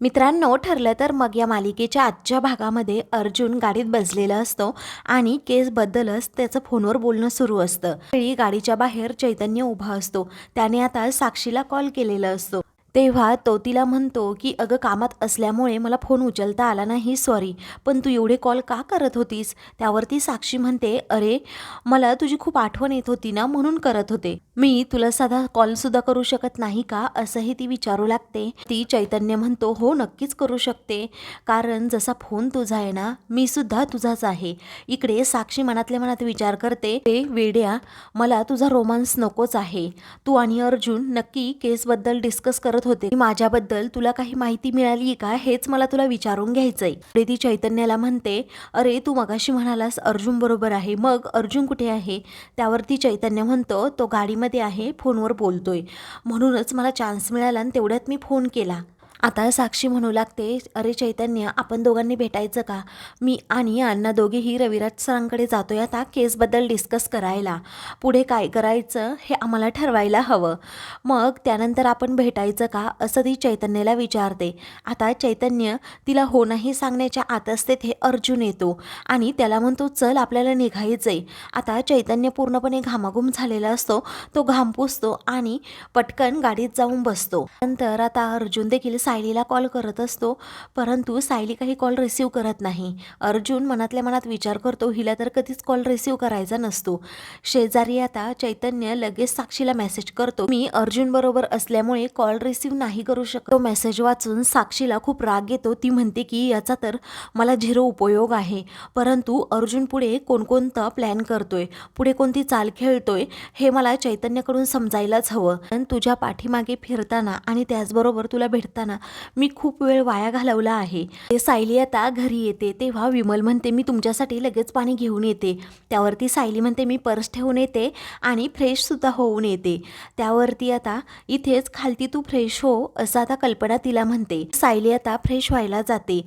मित्रांनो ठरलं तर मग या मालिकेच्या आजच्या भागामध्ये अर्जुन गाडीत बसलेला असतो आणि केसबद्दलच त्याचं फोनवर बोलणं सुरू असतं. वेळी गाडीच्या बाहेर चैतन्य उभा असतो. त्याने आता साक्षीला कॉल केलेला असतो. तेव्हा तो तिला म्हणतो की अगं कामात असल्यामुळे मला फोन उचलता आला नाही सॉरी पण तू एवढे कॉल का करत होतीस? त्यावरती साक्षी म्हणते अरे मला तुझी खूप आठवण येत होती ना म्हणून करत होते. मी तुला साधा कॉल सुद्धा करू शकत नाही का? असंही ती विचारू लागते. ती चैतन्य म्हणतो हो नक्कीच करू शकते. कारण जसा फोन तुझा आहे ना मी सुद्धा तुझाच आहे. इकडे साक्षी मनातल्या मनात विचार करते ते वेड्या मला तुझा रोमांस नकोच आहे. तू आणि अर्जुन नक्की केसबद्दल डिस्कस करत होते. माझ्याबद्दल तुला काही माहिती मिळाली का? हेच मला तुला विचारून घ्यायचंय. पुढे ती चैतन्याला म्हणते अरे तू मगाशी म्हणालास अर्जुन बरोबर आहे. मग अर्जुन कुठे आहे? त्यावरती चैतन्य म्हणतो तो गाडीमध्ये आहे फोनवर बोलतोय. म्हणूनच मला चान्स मिळाला आणि तेवढ्यात मी फोन केला. आता साक्षी म्हणू लागते अरे चैतन्य आपण दोघांनी भेटायचं का? मी आणि अण्णा दोघेही रविराज सरांकडे जातोय आता केसबद्दल डिस्कस करायला. पुढे काय करायचं हे आम्हाला ठरवायला हवं. मग त्यानंतर आपण भेटायचं का असं ती चैतन्याला विचारते. आता चैतन्य तिला हो नाही सांगण्याच्या आतच तेथे अर्जुन येतो आणि त्याला म्हणतो चल आपल्याला निघायचंय आता चैतन्य पूर्णपणे घामाघूम झालेला असतो तो घाम पुसतो आणि पटकन गाडीत जाऊन बसतो. नंतर आता अर्जुन देखील सायलीला कॉल करत असतो परंतु सायली काही कॉल रिसीव करत नाही. अर्जुन मनातल्या मनात विचार करतो हिला तर कधीच कॉल रिसीव करायचा नसतो. शेजारी आता चैतन्य लगेच साक्षीला मेसेज करतो मी अर्जुन बरोबर असल्यामुळे कॉल रिसीव नाही करू शकतो. मेसेज वाचून साक्षीला खूप राग येतो ती म्हणते की याचा तर मला झिरो उपयोग आहे. परंतु अर्जुन पुढे कोणकोणतं प्लॅन करतोय पुढे कोणती चाल खेळतोय हे मला चैतन्यकडून समजायलाच हवं. पण तुझ्या पाठीमागे फिरताना आणि त्याचबरोबर तुला भेटताना मी खूप वेळ वाया घालवला आहे. ते सायली आता घरी येते तेव्हा विमल म्हणते मी तुमच्यासाठी लगेच पाणी घेऊन येते. त्यावरती सायली म्हणते मी पर्स ठेवून येते आणि फ्रेशसुद्धा होऊन येते. त्यावरती आता इथेच खालती तू फ्रेश हो असं आता कल्पना तिला म्हणते. सायली आता फ्रेश व्हायला जाते.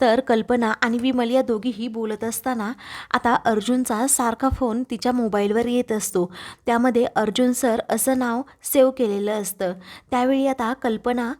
तर कल्पना आणि विमल या दोघीही बोलत असताना आता अर्जुनचा सारखा फोन तिच्या मोबाईलवर येत असतो. त्यामध्ये अर्जुन सर असं नाव सेव्ह केलेलं असतं. त्यावेळी आता कल्पना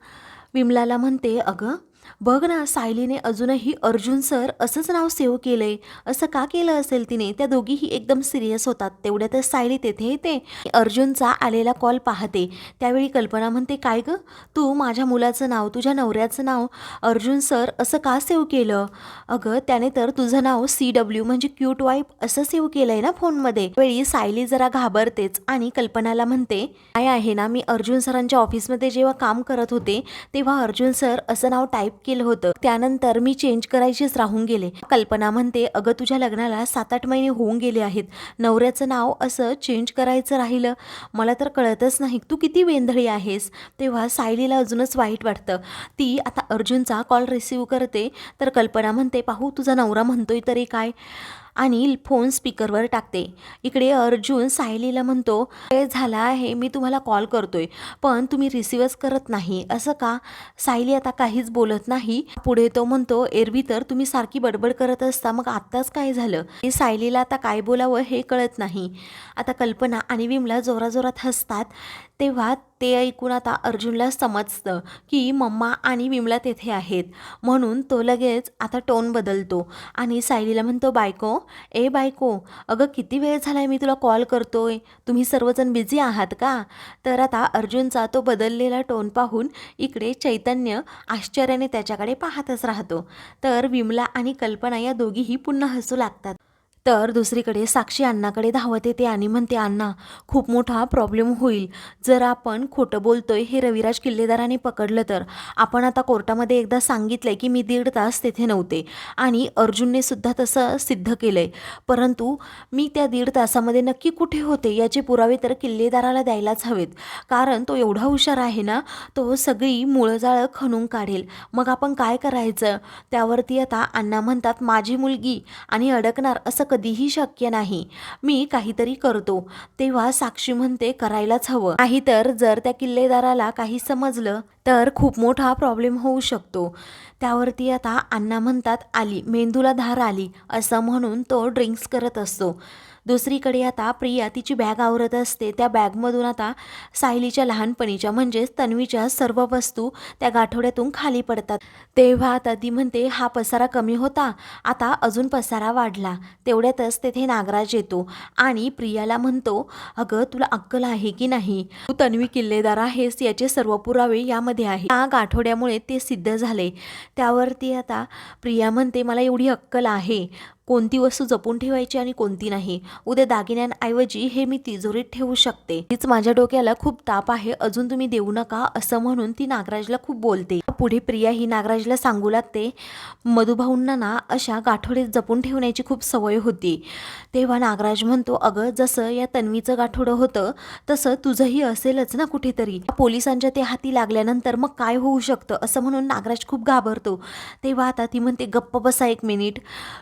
विमलाला म्हणते अगं बघ ना सायलीने अजूनही अर्जुन सर असंच नाव सेव्ह केलंय. असं का केलं असेल तिने? त्या दोघीही एकदम सिरियस होतात. तेवढ्यातच सायली तेथे येते. अर्जुनचा आलेला कॉल पाहते. त्यावेळी कल्पना म्हणते काय गं? तू माझ्या मुलाचं नाव तुझ्या नवऱ्याचं नाव अर्जुन सर असं का सेव्ह केलं? अगं त्याने तर तुझं नाव सी डब्ल्यू म्हणजे क्यूट वाईफ असं सेव्ह केलंय ना फोनमध्ये. वेळी सायली जरा घाबरतेच आणि कल्पनाला म्हणते काय आहे ना मी अर्जुन सरांच्या ऑफिसमध्ये जेव्हा काम करत होते तेव्हा अर्जुन सर असं नाव टाईप केलं होतं. त्यानंतर मी चेंज करायचीच राहून गेले. कल्पना म्हणते अगं तुझ्या लग्नाला सात आठ महिने होऊन गेले आहेत. नवऱ्याचं नाव असं चेंज करायचं राहिलं. मला तर कळतच नाही तू किती वेंधळी आहेस? तेव्हा सायलीला अजूनच वाईट वाटतं. ती आता अर्जुनचा कॉल रिसीव करते. तर कल्पना म्हणते पाहू तुझा नवरा म्हणतोय तरी काय? आणि फोन स्पीकरवर टाकते. इकडे अर्जुन सायलीला म्हणतो वेळ झाला आहे मी तुम्हाला कॉल करतोय पण तुम्ही रिसिव्हच करत नाही. असं का? सायली आता काहीच बोलत नाही. पुढे तो म्हणतो एरवी तर तुम्ही सारखी बडबड करत असता मग आत्ताच काय झालं? सायलीला आता काय बोलावं हे कळत नाही. आता कल्पना आणि विमला जोराजोरात हसतात तेव्हा ते ऐकून आता अर्जुनला समजतं की मम्मा आणि विमला तेथे आहेत. म्हणून तो लगेच आता टोन बदलतो आणि सायलीला म्हणतो बायको ए बायको अगं किती वेळ झालाय मी तुला कॉल करतोय? तुम्ही सर्वजण बिझी आहात का? तर आता अर्जुनचा तो बदललेला टोन पाहून इकडे चैतन्य आश्चर्याने त्याच्याकडे पाहतच राहतो. तर विमला आणि कल्पना या दोघीही पुन्हा हसू लागतात. तर दुसरीकडे साक्षी अण्णाकडे धावत येते आणि म्हणते अण्णा खूप मोठा प्रॉब्लेम होईल. जर आपण खोटं बोलतोय हे रविराज किल्लेदाराने पकडलं तर. आपण आता कोर्टामध्ये एकदा सांगितलंय की मी दीड तास तेथे नव्हते आणि अर्जुनने सुद्धा तसं सिद्ध केलंय. परंतु मी त्या दीड तासामध्ये नक्की कुठे होते याचे पुरावे तर किल्लेदाराला द्यायलाच हवेत. कारण तो एवढा हुशार आहे ना तो सगळी मुळंजाळं खणून काढेल. मग आपण काय करायचं? त्यावरती आता अण्णा म्हणतात माझी मुलगी आणि अडकणार असं कधीही शक्य नाही. मी काहीतरी करतो. तेव्हा साक्षी म्हणते करायलाच हवं. नाहीतर जर त्या किल्लेदाराला काही समजलं तर खूप मोठा प्रॉब्लेम होऊ शकतो. त्यावरती आता अण्णा म्हणतात आली मेंदूला धार आली असं म्हणून तो ड्रिंक्स करत असतो. दुसरीकडे आता प्रिया तिची बॅग आवरत असते. त्या बॅगमधून आता सायलीच्या लहानपणीच्या म्हणजेच तन्वीच्या सर्व वस्तू त्या गाठोड्यातून खाली पडतात. तेव्हा आता ती म्हणते हा पसारा कमी होता. आता अजून पसारा वाढला. तेवढ्यातच तेथे नागराज येतो. आणि प्रियाला म्हणतो अगं तुला अक्कल आहे की नाही? तू तन्वी किल्लेदार आहेस. याचे सर्व पुरावे यामध्ये आहे या गाठोड्यामुळे ते सिद्ध झाले. त्यावरती आता प्रिया म्हणते मला एवढी अक्कल आहे. कोणती वस्तू जपून ठेवायची आणि कोणती नाही. उद्या दागिन्यांऐवजी हे मी तिजोरीत ठेवू शकते. तीच माझ्या डोक्याला खूप ताप आहे. अजून तुम्ही देऊ नका असं म्हणून ती नागराजला खूप बोलते. पुढे प्रिया ही नागराजला सांगू लागते. मधुभाऊंना ना अशा गाठोडे जपून ठेवण्याची खूप सवय होती. तेव्हा नागराज म्हणतो अगं जसं या तन्वीचं गाठोडं होतं तसं तुझंही असेलच ना कुठेतरी. पोलिसांच्या ते हाती लागल्यानंतर मग काय होऊ शकतं? असं म्हणून नागराज खूप घाबरतो. तेव्हा आता ती म्हणते गप्प बसा एक मिनिट.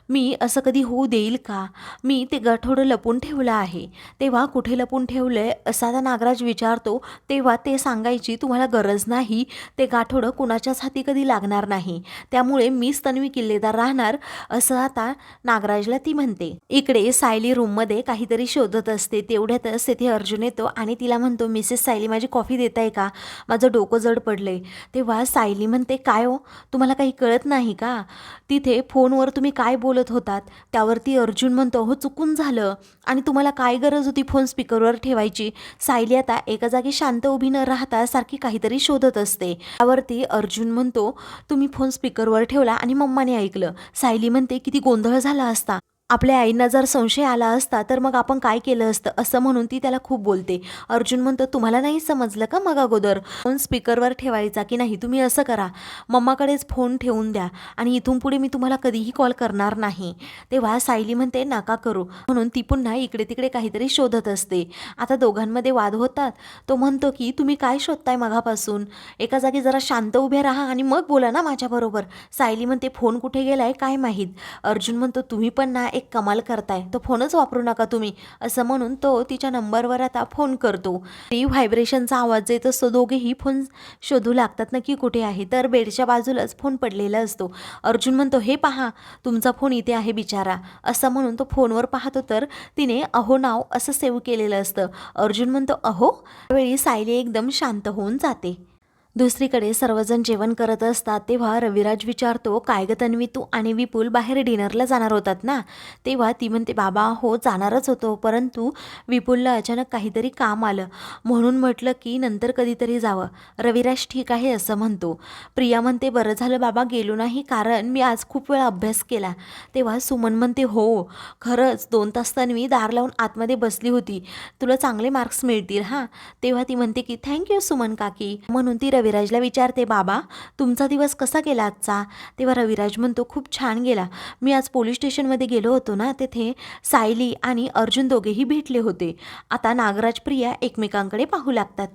मी असं असं कधी होऊ देईल का? मी ते गाठोडं लपून ठेवलं आहे. तेव्हा कुठे लपून ठेवलं आहे असा आता नागराज विचारतो तेव्हा ते सांगायची तुम्हाला गरज नाही. ते गाठोडं कुणाच्याच हाती कधी लागणार नाही. त्यामुळे मीच तन्वी किल्लेदार राहणार असं आता नागराजला ती म्हणते. इकडे सायली रूममध्ये काहीतरी शोधत असते. तेवढ्यातच तेथे अर्जुन येतो आणि तिला म्हणतो मिसेस सायली माझी कॉफी देताय का? माझं डोकं जड पडलंय. तेव्हा सायली म्हणते काय हो? तुम्हाला काही कळत नाही का? तिथे फोनवर तुम्ही काय बोलत होतात? त्यावरती अर्जुन म्हणतो हो चुकून झालं. आणि तुम्हाला काय गरज होती फोन स्पीकरवर ठेवायची? सायली आता एका जागी शांत उभी न राहता सारखी काहीतरी शोधत असते. त्यावरती अर्जुन म्हणतो तुम्ही फोन स्पीकरवर ठेवला आणि मम्माने ऐकलं. सायली म्हणते किती गोंधळ झाला असता. आपल्या आईंना जर संशय आला असता तर मग आपण काय केलं असतं? असं म्हणून ती त्याला खूप बोलते. अर्जुन म्हणतो तुम्हाला नाही समजलं का मग अगोदर? फोन स्पीकरवर ठेवायचा की नाही? तुम्ही असं करा. मम्माकडेच फोन ठेवून द्या आणि इथून पुढे मी तुम्हाला कधीही कॉल करणार नाही. तेव्हा सायली म्हणते नका करू. म्हणून ती पुन्हा इकडे तिकडे काहीतरी शोधत असते. आता दोघांमध्ये वाद होतात. तो म्हणतो की तुम्ही काय शोधताय मगापासून? एका जागी जरा शांत उभे राहा आणि मग बोला ना माझ्याबरोबर. सायली म्हणते फोन कुठे गेलाय? काय माहीत? अर्जुन म्हणतो तुम्ही पण ना एक कमाल करताय. तो फोनच वापरू नका तुम्ही असं म्हणून तो तिच्या नंबरवर आता फोन करतो. ती व्हायब्रेशनचा आवाज येत असतो. दोघेही फोन शोधू लागतात नक्की कुठे आहे. तर बेडच्या बाजूलाच फोन पडलेला असतो. अर्जुन म्हणतो हे पहा तुमचा फोन इथे आहे बिचारा. असं म्हणून तो फोनवर पाहतो. तर तिने अहो नाव असं सेव्ह केलेलं असतं. अर्जुन म्हणतो अहो त्यावेळी सायली एकदम शांत होऊन जाते. दुसरीकडे सर्वजण जेवण करत असतात तेव्हा रविराज विचारतो काय ग तन्वी तू आणि विपुल बाहेर डिनरला जाणार होतात ना? तेव्हा ती म्हणते बाबा हो जाणारच होतो परंतु विपुलला अचानक काहीतरी काम आलं. म्हणून म्हटलं की नंतर कधीतरी जावं. रविराज ठीक आहे असं म्हणतो. प्रिया म्हणते बरं झालं बाबा गेलो नाही कारण मी आज खूप वेळा अभ्यास केला. तेव्हा सुमन म्हणते हो खरंच दोन तास तन्वी दार लावून आतमध्ये बसली होती. तुला चांगले मार्क्स मिळतील हां. तेव्हा ती म्हणते की थँक्यू सुमन काकी. म्हणून ती रविराजला विचारते बाबा तुमचा दिवस कसा गेला आजचा? तेव्हा रविराज म्हणतो खूप छान गेला. मी आज पोलीस स्टेशनमध्ये गेलो होतो ना तेथे सायली आणि अर्जुन दोघेही भेटले होते. आता नागराज प्रिया एकमेकांकडे पाहू लागतात.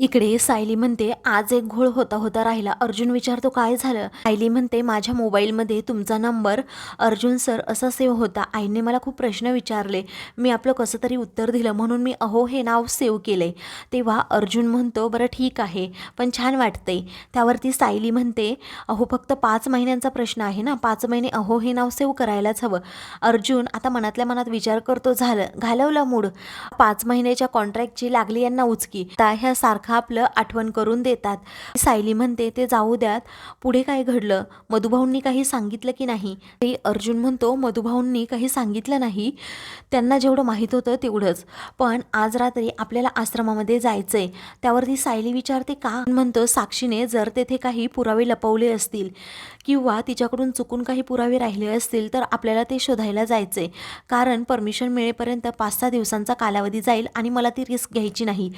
इकडे सायली म्हणते आज एक घोळ होता होता राहिला. अर्जुन विचारतो काय झालं? सायली म्हणते माझ्या मोबाईलमध्ये तुमचा नंबर अर्जुन सर असा सेव्ह होता. आईने मला खूप प्रश्न विचारले. मी आपलं कसं तरी उत्तर दिलं म्हणून मी अहो हे नाव सेव्ह केले. तेव्हा अर्जुन म्हणतो बरं ठीक आहे पण छान वाटतंय. त्यावरती सायली म्हणते अहो फक्त पाच महिन्यांचा प्रश्न आहे ना. पाच महिने अहो हे नाव सेव्ह करायलाच हवं. अर्जुन आता मनातल्या मनात विचार करतो झालं घालवला मूड. पाच महिन्याच्या कॉन्ट्रॅक्टची लागली यांना उचकी. त्या ह्या सारखं आपलं आठवण करून देतात. सायली म्हणते ते जाऊ द्यात. पुढे काय घडलं? मधुभाऊंनी काही सांगितलं की नाही? ते अर्जुन म्हणतो मधुभाऊंनी काही सांगितलं नाही. त्यांना जेवढं माहीत होतं तेवढंच. पण आज रात्री आपल्याला आश्रमामध्ये जायचं आहे त्यावरती सायली विचारते का? म्हणतो साक्षीने जर तेथे काही पुरावे लपवले असतील किंवा तिच्याकडून चुकून काही पुरावे राहिले असतील तर आपल्याला ते शोधायला जायचे कारण परमिशन मिळेपर्यंत पाच सहा दिवसांचा कालावधी जाईल आणि मला ती रिस्क घ्यायची नाही.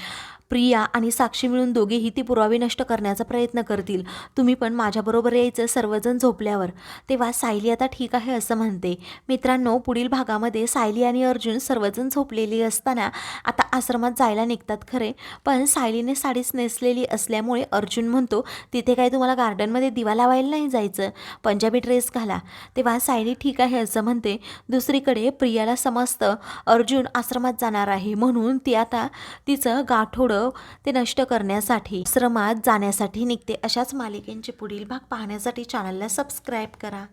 प्रिया आणि साक्षी मिळून दोघेही ती पुरावे नष्ट करण्याचा प्रयत्न करतील. तुम्ही पण माझ्याबरोबर यायचं सर्वजण झोपल्यावर. तेव्हा सायली आता ठीक आहे असं म्हणते. मित्रांनो पुढील भागामध्ये सायली आणि अर्जुन सर्वजण झोपलेली असताना आता आश्रमात जायला निघतात खरे. पण सायलीने साडीच नेसलेली असल्यामुळे अर्जुन म्हणतो तिथे काय तुम्हाला गार्डनमध्ये दिवा लावायला नाही जायचं? पंजाबी ड्रेस घाला. तेव्हा सायली ठीक आहे असं म्हणते. दुसरीकडे प्रियाला समजतं अर्जुन आश्रमात जाणार आहे म्हणून ती आता तिचं गाठोडं ते नष्ट करण्यासाठी श्रमात जाण्यासाठी निघते अशाच मालिकेंचे पुढील भाग पाहण्यासाठी चॅनलला सबस्क्राईब करा.